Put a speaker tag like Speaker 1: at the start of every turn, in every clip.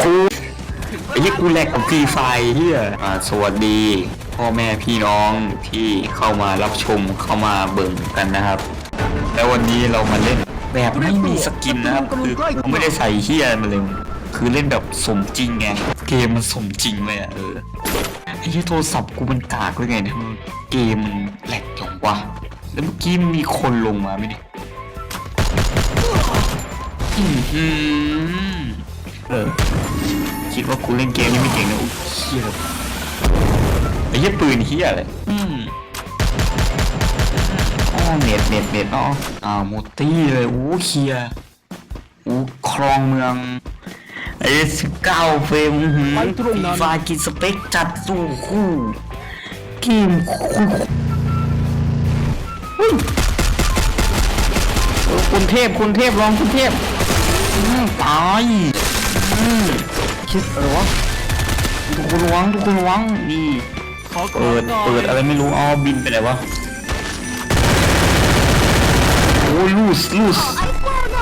Speaker 1: ไอ้ยี่กูแหลกกับฟรีไฟเฮียอ่าสวัสดี พ่อแม่พี่น้องที่เข้ามารับชมเข้ามาเบิ่งกันนะครับ แล้ววันนี้เรามาเล่นแบบไม่มีสกินนะครับคือกูไม่ได้ใส่เฮียมาเลย คือเล่นแบบสมจริงไงเกมมันสมจริงเลยอะเออไอ้ที่โทรศัพท์กูมันกากเลยไงเนี่ยเกมมันแหลกจังวะแล้วเมื่อกี้มีคนลงมาไหมเนี่ยอื้อ เออ คิดว่ากูเล่นเกมนี้ไม่เก่งนะอุ๊ยเฮียไอ้เหี้ยปืนเฮียอะไรอืมอ๋อเน็ตเน็ตเน็ตอ๋ออ่าวโมตี้เลยอู้เคลียร์อู้ครองเมืองไอ้สิบเก้าเฟรมอื้อหือ
Speaker 2: ไปตรงนั้น
Speaker 1: ฟากินสเปคจัดสู้คู่เกมคู่เฮ้ยเออคุณเทพคุณเทพลองคุณเทพอืมตาย อืมคิดอะไรวะทุกคนระวังทุกคนระวังนี่
Speaker 2: ขอ
Speaker 1: เปิดเปิดอะไรไม่รู้อ๋อบินไปไหนวะโอ้ลูสลูส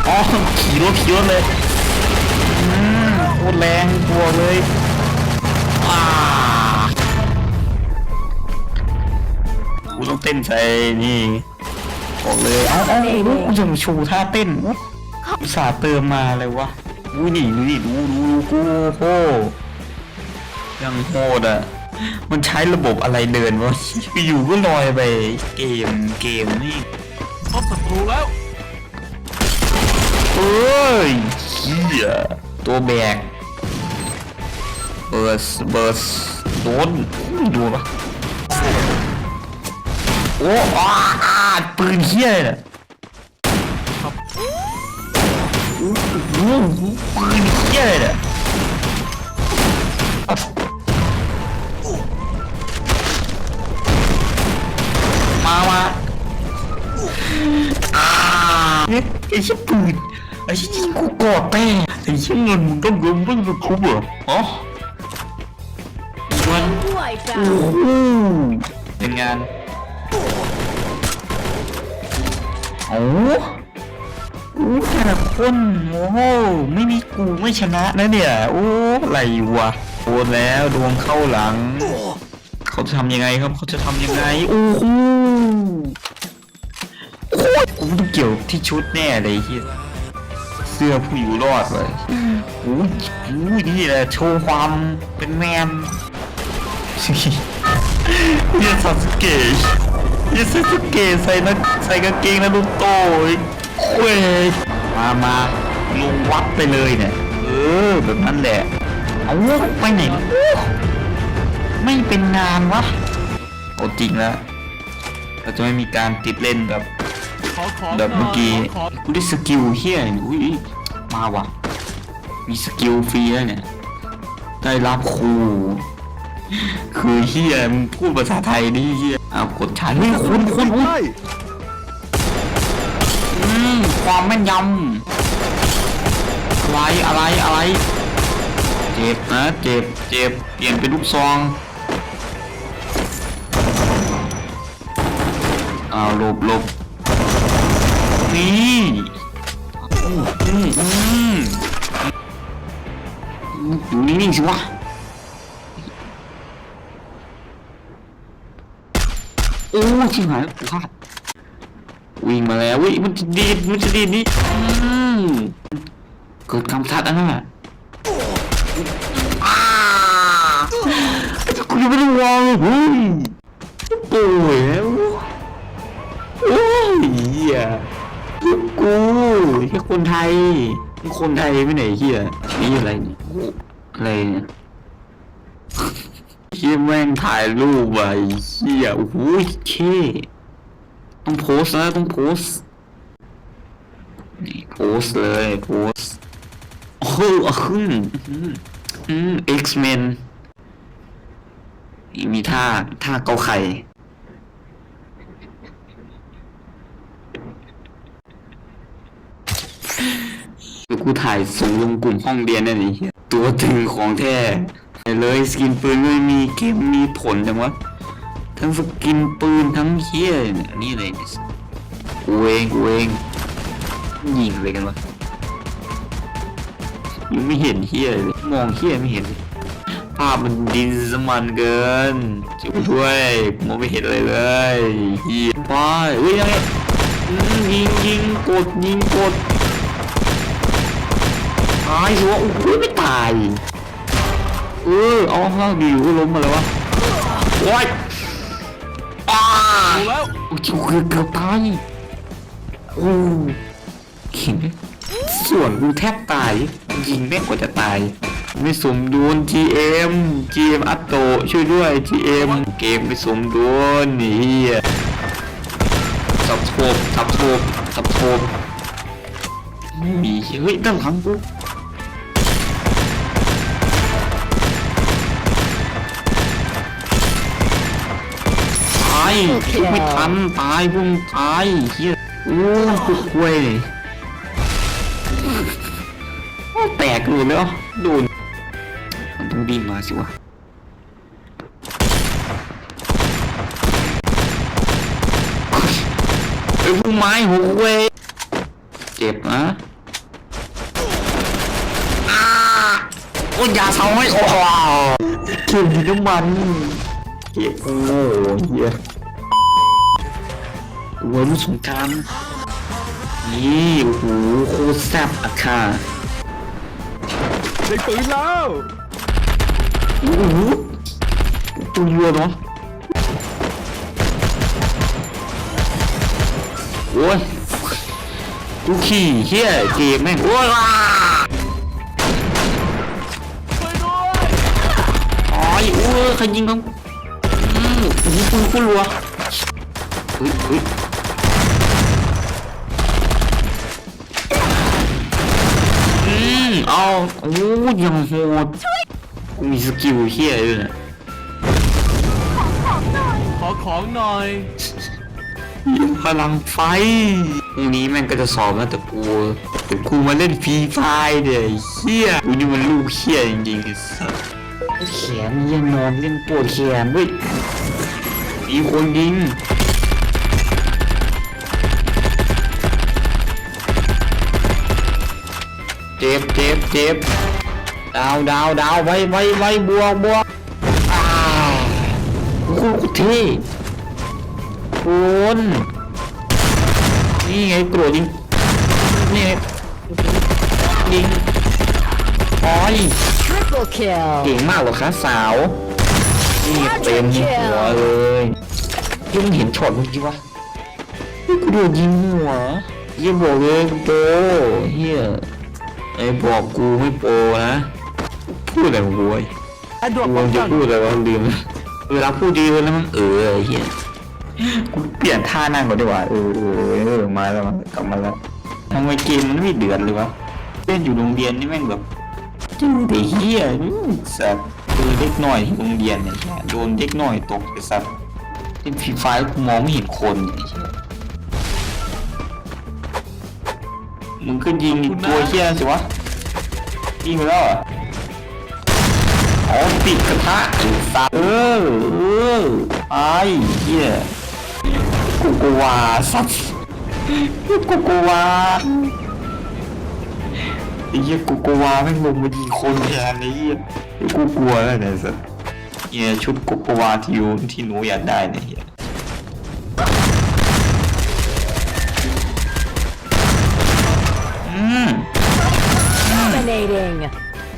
Speaker 1: อ๋อขี่รถขี่รถเลยอืมโคตรแรงตัวเลยอ่ากูต้องเต้นใส่นี่บอกเลย เอาเอารู้กูจะมาโชว์ท่าเต้นอุตส่าห์เติมมาเลยวะ อุ้ยนี่ดูนี่ดูดูดูกูโอ้โหยังโหดอะ มันใช้ระบบอะไรเดินวะอยู่ก็ลอยไปเกมเกมนี่
Speaker 2: พบศัตรูแล้ว
Speaker 1: เอ้ยเฮียตัวแบกเบิร์สเบิร์สโดนดูปะโอ้อาอาปืนเฮียเลยน่ะ เฮียเลยมามาอ่าเนี่ยไอ้ชิบปืนไอ้ชิบยิงกูกอดแต่ไอ้ชิบเงินมึงต้องเงินมึงจะคุ้มเหรออ๋อมัน
Speaker 3: Wipe
Speaker 1: โอ้
Speaker 3: out.
Speaker 1: โหเป็นงานโอ้ อ้แต่ละคนโอ้โหไม่มีกูไม่ชนะนะเนี่ยโอ้อะไรวะโดนแล้วดวงเข้าหลัง เขาจะทำยังไงครับเขาจะทำยังไงโอ้โหโคตรกูต้องเกี่ยวที่ชุดแน่เลยเฮียเสื้อผู้อยู่รอดเลยโอ้ยโอ้ยนี่แหละโชว์ความเป็นแมนเฮียซาสเกะเฮียซาสเกะใส่นักใส่กางเกงนารูโตะ เว้ยมามาลงวัดไปเลยเนี่ย เออ แบบนั้นแหละ เอาไปไหนวะไม่เป็นงานวะโอ้จริงแล้วเราจะไม่มีการติดเล่นแบบ
Speaker 2: ขอของ
Speaker 1: แบบเมื่อกี้
Speaker 2: ขอ
Speaker 1: กูได้สกิลเฮียอุ้ยมาว่ะ มีสกิลฟรีแล้วเนี่ย ได้รับครูคือเฮียมึงพูดภาษาไทยนี่เฮียอ้าวกดฉันไม่คุณคุณอุ้ยอืม ความแม่นยำอะไรอะไรอะไร เจ็บนะเจ็บเจ็บเปลี่ยนเป็นลูกซองเอาหลบหลบนี่อืมอืมอืมนิ่งๆสิวะโอ้ชิบหายพลาด วิ่งมาแล้ววิมันจะดีดมันจะดีดนี่อืมเกิดคำทัดอันนั้นอะอ้าคุณยังไม่ได้วางเลยเฮ้ยโอ้ยโอ้ยเฮียกูแค่คนไทย คนไทยไม่ไหนเฮียนี่อะไรนี่อะไรเนี่ยเฮียแม่งถ่ายรูปไว้เฮียโอ้โหเค ต้องโพสต์นะต้องโพสนี่โพสเลยโพสโอ้โหอะขึ้นอืมอืม X-Men นี่มีท่าท่าเกาไข่เดี๋ยวกูถ่ายส่งลงกลุ่มห้องเรียนนั่นเองตัวตึงของแท้เลยสกินปืนไม่มีเกมมีผลจังวะ ทั้งสกินปืนทั้งเฮียเนี่ยนี่เลยเนี่ยกูเองกูเองยิงอะไรกันวะยังไม่เห็นเฮียเลยมองเฮียไม่เห็น ภาพมันดินสมันเกินช่วยด้วยมองไม่เห็นอะไรเลยเฮียว้ายเฮ้ยยังไงยิงยิงกดยิงกดตายสิวะโอ้โหไม่ตายเออเอาห้าบิวก็ล้มมาแล้ววะโอ้ย อ้า
Speaker 2: ดูแล้ว
Speaker 1: โอ้ยเกือบเกือบตายโอ้เห็นส่วนกูแทบตาย ยิงแม่งกว่าจะตาย ไม่สมดุล GM GM อัตโตช่วยด้วย GM เกมไม่สมดุลนี่สับโทบสับโทบสับโทบไม่มีเฮ้ยด้านหลังกูายชุบไม่ทันตายพวกมึงตายเฮียโอ้คุกควยโอ้แตกหลุดเลยเหรอโดนมันต้องดิ้นมาสิวะไอ้ยพวกไม้หัวควยเจ็บนะอ้าโอ้ยอย่าเสาให้โอ้โหเข็มดินน้ำมันเหี้ยโอ้โหเหี้ยวัยรุ่นสงกรารนี่โอ้โหโคตรแซ่บอะค่ะ
Speaker 2: ได้ปืนแล้ว
Speaker 1: โอ้โหตัวเยอะเนาะโอ้ยกูขี่เฮียเกมแม่งโอ้ยว้า
Speaker 2: ช่วยด้วย
Speaker 1: อ๋อยโอ้ยใครยิงเขาอืมโอ้โหปืนกูรัวเฮ้ยเฮ้ยอืม เอาโอ้ยยังโหดกูมีสกิลเฮียด้วยนะ
Speaker 2: ขอของหน่อย
Speaker 1: พลังไฟพรุ่งนี้แม่งก็จะสอบแล้วแต่กูแต่กูมาเล่นฟรีไฟเดี๋ยวไอ้เฮียกูนี่มันลูกเฮียจริงๆไอ้สัสแขนเหี้ยังนอนเล่นปวดแขนเว้ยมีคนยิง เจ็บเจ็บเจ็บดาวดาวดาวไว้ไว้ไว้บวกบวกอ้าวโอ้โหเท่คุณนี่ไงโกรธยิงนี่ไงยิงโอ้ย
Speaker 3: Triple kill.
Speaker 1: เก่งมากเหรอคะสาว นี่เต็มหัวเลยยังเห็นช็อตเมื่อกี้วะนี่กูโดนยิงหัวเฮียบอกเลยกูโปรเฮีย ไอ้บอกกูไม่โปรนะพูดอะไรของกูไอ้
Speaker 2: ไอ้ดวง
Speaker 1: กู
Speaker 2: ป้อง
Speaker 1: จะ
Speaker 2: กัน
Speaker 1: พูดอะไรวะลืมเวลาพูดดีแล้วมันเออไอ้เฮียกูเปลี่ยนท่านั่งก่อนดีกว่าเออเออเออมาแล้วมากลับมาแล้วทำไมเกมมันไม่เดือดเลยวะเล่นอยู่โรงเรียนนี่แม่งแบบจูเด็กเฮียนี่สัตว์คือเด็กหน่อยที่โรงเรียนเนี่ยโดนเด็กหน่อยตกไปสัตว์เป็นฟีไฟกูมองไม่เห็นคนไอ้เหี้ย มึงก็ยิงไอ้ตัวเฮียสิวะยิงไปแล้วเหรออ๋อปิดกระทะไอ้สัตว์เออเออไอ้เฮียกูกลัวสัตว์กูกลัวไอ้เหี้ยกูกลัวแม่งลงมายิงคนแทนไอ้เหี้ยไอ้กูกลัวแล้วเนี่ยสัสเหี้ยชุดกูกลัวที่อยู่ที่หนูอยากได้เนี่ย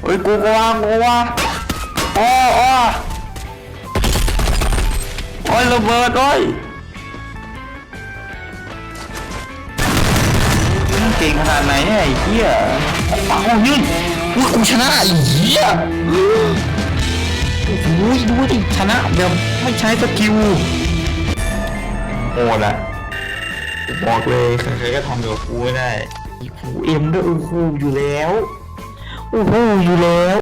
Speaker 1: เฮ้ยกูกลัวกูกลัวโอ้โอ้โอ้ยระเบิดโอ้ยมึงเก่งขนาดไหนเนี่ยไอ้เหี้ยเอ้านี่ว่ากูชนะไอ้เหี้ยโอ้โหดูดิชนะแบบไม่ใช้สกิลโหดอะบอกเลยใครๆก็ทำแบบกูไม่ได้โอ้โหเอ็มด้วยโอ้โหอยู่แล้ว โอ้โหอยู่แล้ว